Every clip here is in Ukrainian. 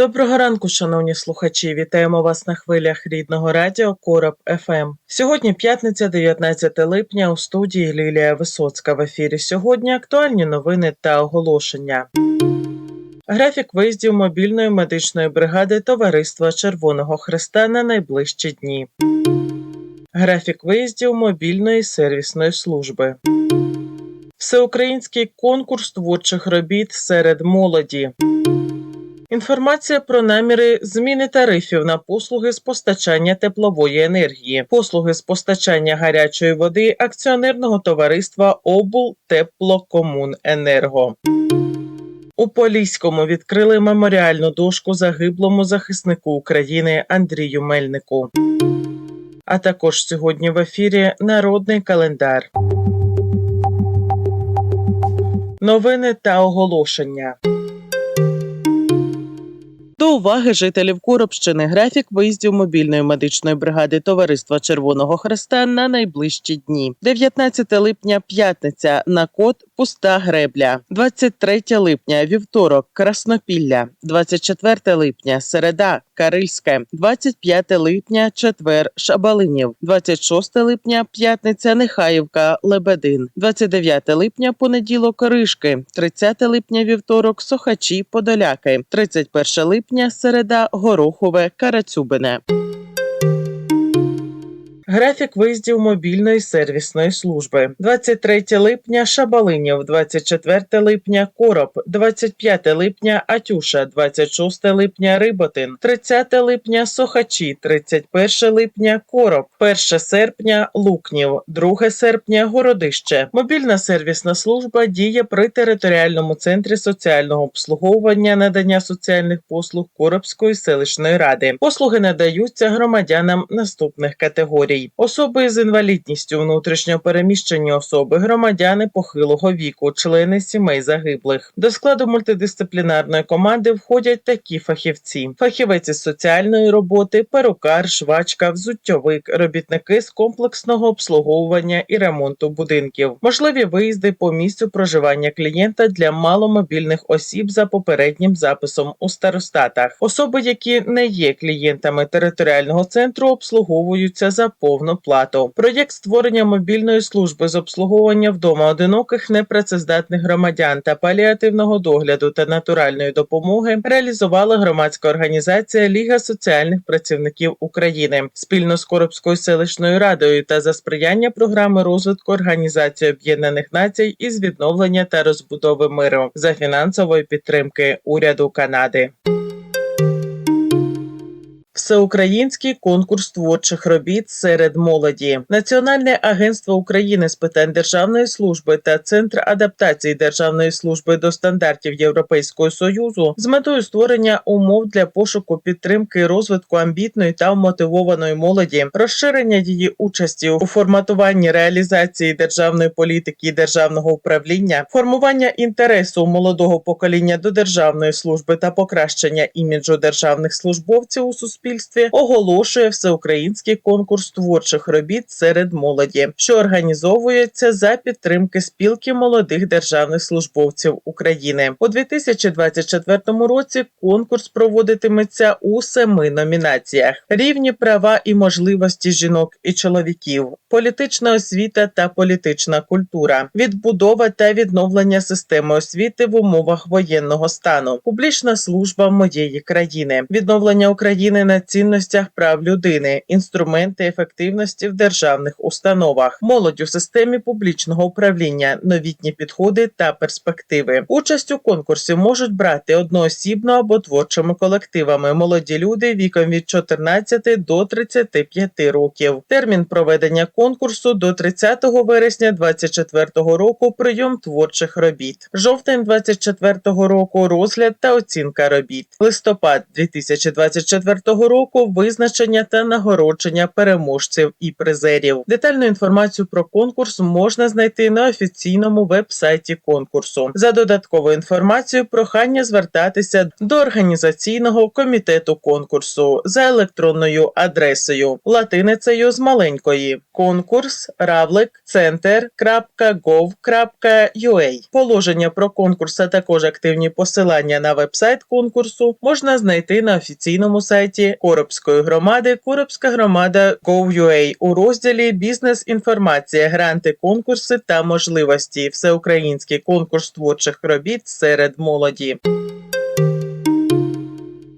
Доброго ранку, шановні слухачі. Вітаємо вас на хвилях рідного радіо Короб ФМ. Сьогодні п'ятниця, 19 липня. У студії Лілія Висоцька. В ефірі сьогодні актуальні новини та оголошення. Графік виїздів мобільної медичної бригади Товариства Червоного Хреста на найближчі дні. Графік виїздів мобільної сервісної служби. Всеукраїнський конкурс творчих робіт серед молоді. Інформація про наміри зміни тарифів на послуги з постачання теплової енергії, послуги з постачання гарячої води акціонерного товариства Обл Теплокомуненерго. У Поліському відкрили меморіальну дошку загиблому захиснику України Андрію Мельнику. А також сьогодні в ефірі Народний календар. Новини та оголошення. До уваги жителів Коробщини графік виїздів мобільної медичної бригади Товариства Червоного Хреста на найближчі дні. 19 липня п'ятниця. На код Пуста Гребля, 23 липня вівторок Краснопілля, 24 липня середа Карильське, 25 липня четвер Шабалинів, 26 липня п'ятниця Нехаївка Лебедин, 29 липня понеділок Ришки, 30 липня вівторок Сохачі Подоляки, 31 липня середа Горохове Карацюбине. Графік виїздів мобільної сервісної служби 23 липня Шабалинів, 24 липня Короб, 25 липня Атюша, 26 липня Риботин, 30 липня Сохачі, 31 липня Короб, 1 серпня Лукнів, 2 серпня Городище. Мобільна сервісна служба діє при територіальному центрі соціального обслуговування надання соціальних послуг Коробської селищної ради. Послуги надаються громадянам наступних категорій: особи з інвалідністю, внутрішньо переміщені особи, громадяни похилого віку, члени сімей загиблих. До складу мультидисциплінарної команди входять такі фахівці: фахівець із соціальної роботи, перукар, швачка, взуттєвик, робітники з комплексного обслуговування і ремонту будинків, можливі виїзди по місцю проживання клієнта для маломобільних осіб за попереднім записом у старостатах. Особи, які не є клієнтами територіального центру, обслуговуються за повну плату. Проєкт створення мобільної служби з обслуговування вдома одиноких непрацездатних громадян та паліативного догляду та натуральної допомоги реалізувала громадська організація Ліга соціальних працівників України спільно з Коробською селищною радою та за сприяння програми розвитку Організації Об'єднаних Націй із відновлення та розбудови миру за фінансової підтримки уряду Канади. Всеукраїнський конкурс творчих робіт серед молоді, Національне агентство України з питань державної служби та Центр адаптації державної служби до стандартів Європейського союзу з метою створення умов для пошуку підтримки розвитку амбітної та вмотивованої молоді, розширення її участі у форматуванні реалізації державної політики і державного управління, формування інтересу молодого покоління до державної служби та покращення іміджу державних службовців у суспільстві оголошує всеукраїнський конкурс творчих робіт серед молоді, що організовується за підтримки спілки молодих державних службовців України у 2024 році. Конкурс проводитиметься у семи номінаціях: рівні права і можливості жінок і чоловіків, політична освіта та політична культура, відбудова та відновлення системи освіти в умовах воєнного стану, публічна служба моєї країни, відновлення України на цінностях прав людини, інструменти ефективності в державних установах, молодь у системі публічного управління, новітні підходи та перспективи. Участь у конкурсі можуть брати одноосібно або творчими колективами молоді люди віком від 14 до 35 років. Термін проведення конкурсу до 30 вересня 2024 року. Прийом творчих робіт. Жовтень 2024 року розгляд та оцінка робіт. Листопад 2024 року року, визначення та нагородження переможців і призерів. Детальну інформацію про конкурс можна знайти на офіційному веб-сайті конкурсу. За додатковою інформацією, прохання звертатися до організаційного комітету конкурсу за електронною адресою латиницею з маленької конкурс равлик Положення про конкурс, а також активні посилання на веб-сайт конкурсу можна знайти на офіційному сайті Коробської громади Коробська громада Gov.ua у розділі Бізнес інформація, гранти, конкурси та можливості. Всеукраїнський конкурс творчих робіт серед молоді.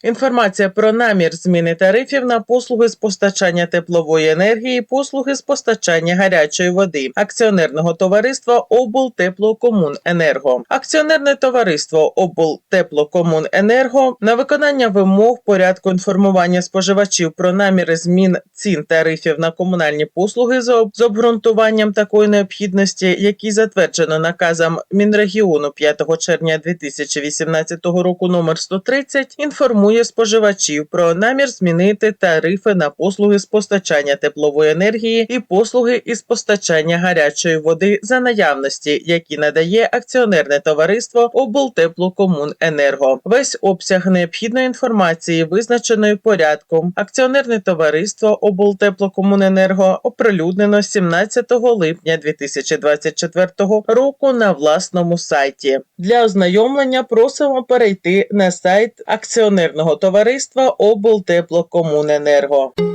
Інформація про намір зміни тарифів на послуги з постачання теплової енергії, послуги з постачання гарячої води, акціонерного товариства облтеплокомуненерго. Акціонерне товариство облтеплокомуненерго на виконання вимог порядку інформування споживачів про наміри змін цін тарифів на комунальні послуги з об- з обґрунтуванням такої необхідності, які затверджено наказом Мінрегіону 5 червня 2018 року номер 130, інформує споживачів про намір змінити тарифи на послуги з постачання теплової енергії і послуги із постачання гарячої води за наявності, які надає акціонерне товариство облтеплокомуненерго. Весь обсяг необхідної інформації, визначеної порядком, акціонерне товариство облтеплокомуненерго оприлюднено 17 липня 2024 року на власному сайті. Для ознайомлення просимо перейти на сайт акціонерного товариства облтеплокомуненерго.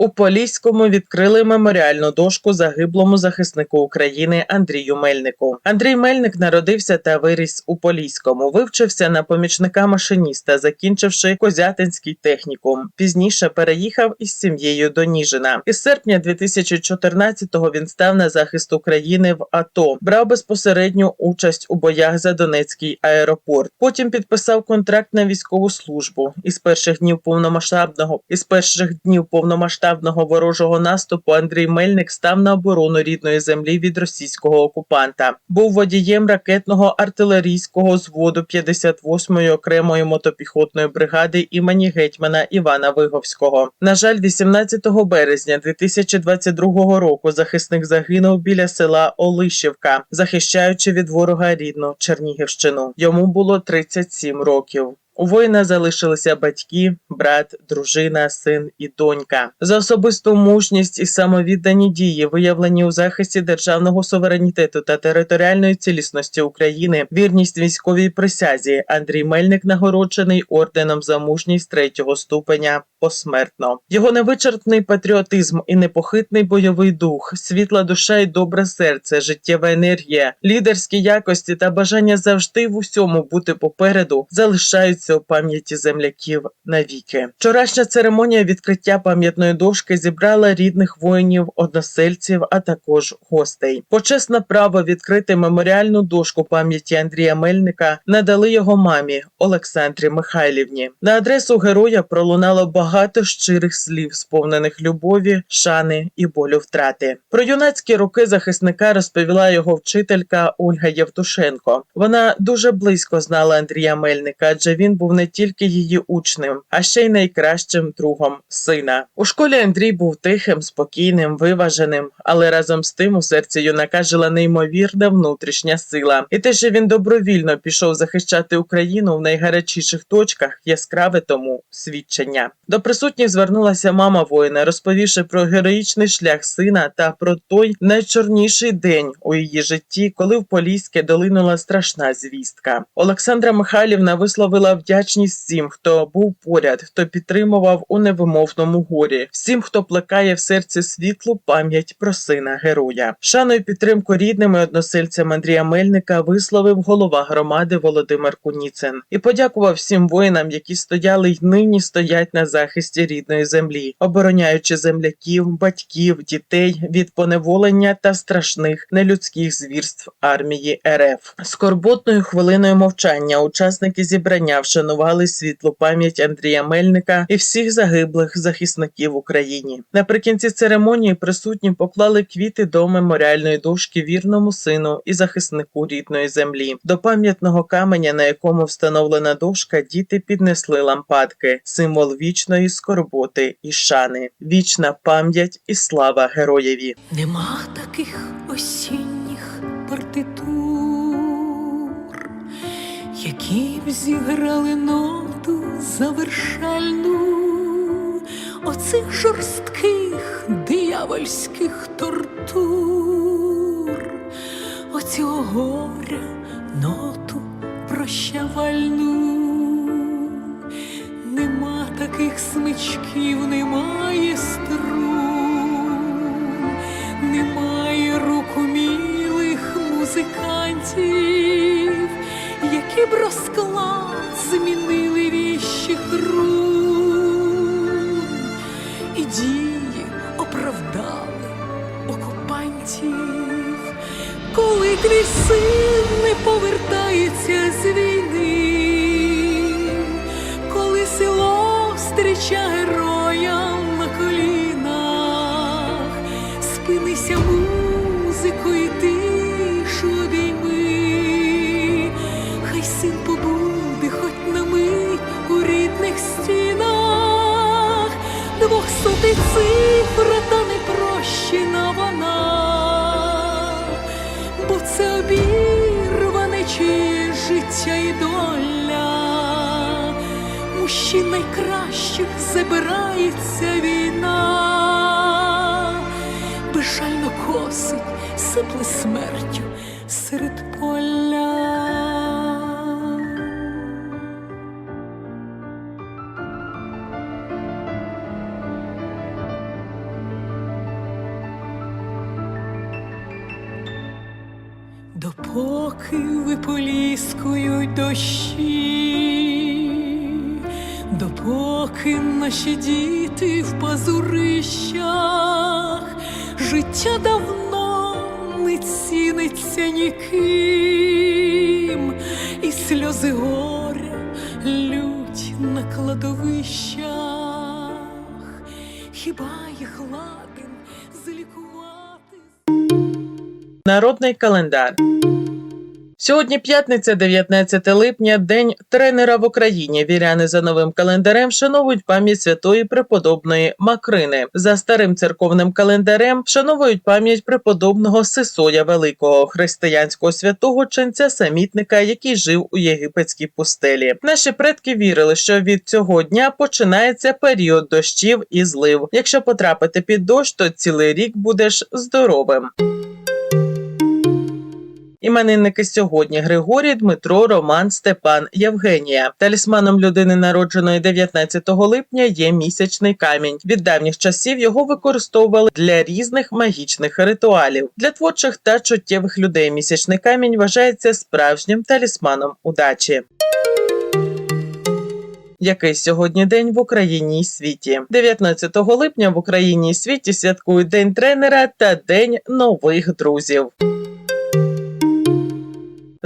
У Поліському відкрили меморіальну дошку загиблому захиснику України Андрію Мельнику. Андрій Мельник народився та виріс у Поліському. Вивчився на помічника машиніста, закінчивши Козятинський технікум. Пізніше переїхав із сім'єю до Ніжина. Із серпня 2014-го він став на захист України в АТО. Брав безпосередню участь у боях за Донецький аеропорт. Потім підписав контракт на військову службу. Із перших днів повномасштабного із перших днів повномасштабного ворожого наступу Андрій Мельник став на оборону рідної землі від російського окупанта. Був водієм ракетного артилерійського зводу 58-ї окремої мотопіхотної бригади імені гетьмана Івана Виговського. На жаль, 18 березня 2022 року захисник загинув біля села Олишівка, захищаючи від ворога рідну Чернігівщину. Йому було 37 років. У воїна залишилися батьки, брат, дружина, син і донька. За особисту мужність і самовіддані дії, виявлені у захисті державного суверенітету та територіальної цілісності України, вірність військовій присязі. Андрій Мельник нагороджений орденом за мужність третього ступеня посмертно. Його невичерпний патріотизм і непохитний бойовий дух, світла душа і добре серце, життєва енергія, лідерські якості та бажання завжди в усьому бути попереду залишаються у пам'яті земляків навіки. Вчорашня церемонія відкриття пам'ятної дошки зібрала рідних воїнів, односельців, а також гостей. Почесне право відкрити меморіальну дошку пам'яті Андрія Мельника надали його мамі Олександрі Михайлівні. На адресу героя пролунало багато щирих слів, сповнених любові, шани і болю втрати. Про юнацькі роки захисника розповіла його вчителька Ольга Євтушенко. Вона дуже близько знала Андрія Мельника, адже він був не тільки її учнем, а ще й найкращим другом сина. У школі Андрій був тихим, спокійним, виваженим, але разом з тим у серці юнака жила неймовірна внутрішня сила. І те, що він добровільно пішов захищати Україну в найгарячіших точках, яскраве тому свідчення. До присутніх звернулася мама воїна, розповівши про героїчний шлях сина та про той найчорніший день у її житті, коли в Поліське долинула страшна звістка. Олександра Михайлівна висловила вдячність всім, хто був поряд, хто підтримував у невимовному горі, всім, хто плекає в серці світлу пам'ять про сина героя. Шану і підтримку рідним і односельцям Андрія Мельника висловив голова громади Володимир Куніцин і подякував всім воїнам, які стояли й нині стоять на захисті рідної землі, обороняючи земляків, батьків, дітей від поневолення та страшних нелюдських звірств армії РФ. Скорботною хвилиною мовчання учасники зібрання вшанували світлу пам'ять Андрія Мельника і всіх загиблих захисників в Україні. Наприкінці церемонії присутні поклали квіти до меморіальної дошки вірному сину і захиснику рідної землі. До пам'ятного каменя, на якому встановлена дошка, діти піднесли лампадки, символ вічної скорботи і шани, вічна пам'ять і слава героєві. Нема таких осінніх партитур, які б зіграли ноту завершальну оцих жорстких диявольських тортур, оцього горя ноту прощавальну. Нема таких смичків, немає струн, немає рук умілих музикантів, б розклад змінили віщих рун, і дії оправдали окупантів, коли твій син забирається війна, безжально косить, сипле смертю серед поля. Допоки виполіскують дощі, допоки наші діти в пазурищах, життя давно не ціниться ніким, і сльози горя лють на кладовищах, хіба їх ладен злікувати? Народний календар. Сьогодні п'ятниця, 19 липня, день тренера в Україні. Віряни за новим календарем вшановують пам'ять святої преподобної Макрини. За старим церковним календарем вшановують пам'ять преподобного Сисоя Великого, християнського святого ченця самітника, який жив у єгипетській пустелі. Наші предки вірили, що від цього дня починається період дощів і злив. Якщо потрапити під дощ, то цілий рік будеш здоровим. Іменинники сьогодні Григорій, Дмитро, Роман, Степан, Євгенія. Талісманом людини, народженої 19 липня, є місячний камінь. Від давніх часів його використовували для різних магічних ритуалів. Для творчих та чуттєвих людей місячний камінь вважається справжнім талісманом удачі. Який сьогодні день в Україні і світі? 19 липня в Україні і світі святкують День тренера та День нових друзів.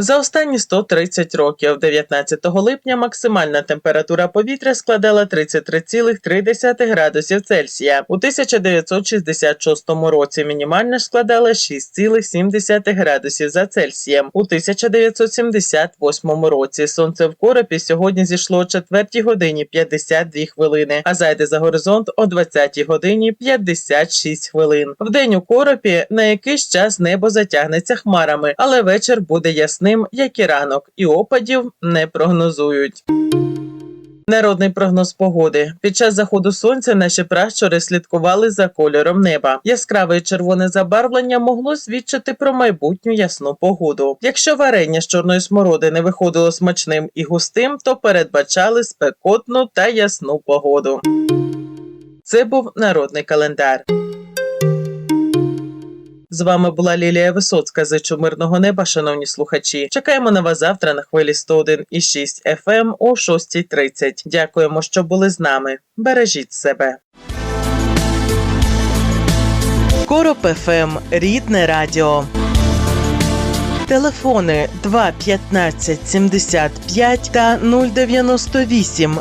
За останні 130 років, 19 липня, максимальна температура повітря складала 33,3 градусів Цельсія. У 1966 році мінімальна складала 6,7 градусів за Цельсієм. У 1978 році сонце в коропі сьогодні зійшло о 4 годині 52 хвилини, а зайде за горизонт о 20 годині 56 хвилин. В день у коропі на якийсь час небо затягнеться хмарами, але вечір буде ясним, як і ранок, і опадів не прогнозують. Народний прогноз погоди під час заходу сонця наші пращури слідкували за кольором неба. Яскраве червоне забарвлення могло свідчити про майбутню ясну погоду. Якщо варення з чорної смородини виходило смачним і густим, то передбачали спекотну та ясну погоду. Це був народний календар. З вами була Лілія Висоцька. Зичу мирного неба, шановні слухачі. Чекаємо на вас завтра на хвилі 101,6 FM о 6.30. Дякуємо, що були з нами. Бережіть себе. Короб ФМ. Рідне радіо. Телефони 2 15 75 та 098